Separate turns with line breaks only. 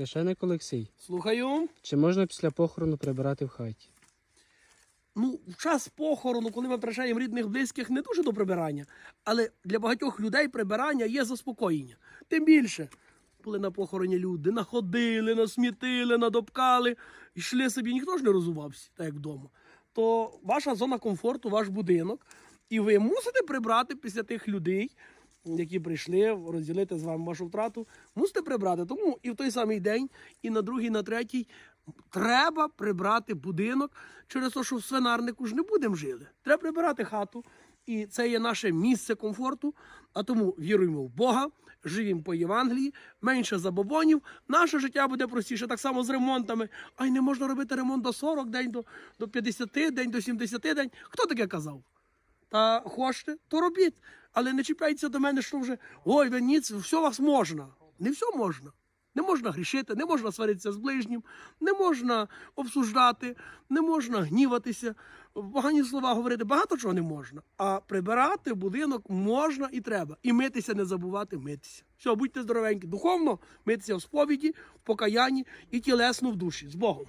Священик Олексій,
Слухаю.
чи можна після похорону прибирати в хаті?
Ну, в час похорону, коли ми прощаємо рідних близьких, не дуже до прибирання. Але для багатьох людей прибирання є заспокоєння. Тим більше, були на похороні люди, находили, насмітили, надопкали, йшли собі, ніхто ж не розувався, так як вдома. То ваша зона комфорту, ваш будинок, і ви мусите прибрати після тих людей, які прийшли розділити з вами вашу втрату, мусите прибрати. Тому і в той самий день, і на другий, на третій треба прибрати будинок через те, що в свинарнику ж не будемо жили. Треба прибирати хату. І це є наше місце комфорту. А тому віруємо в Бога, живімо по Євангелії, менше забобонів. Наше життя буде простіше, так само з ремонтами. Ай, не можна робити ремонт до 40 день, до, до 50 день, до 70 день. Хто таке казав? Та хочете, то робіть. Але не чіпляйтеся до мене, що вже ой, ви ніц, все вас можна. Не все можна. Не можна грішити, не можна сваритися з ближнім, не можна обсуждати, не можна гніватися, погані слова говорити, багато чого не можна. А прибирати будинок можна і треба. І митися не забувати митися. Все, будьте здоровенькі. Духовно митися в сповіді, в покаянні і тілесно в душі. З Богом.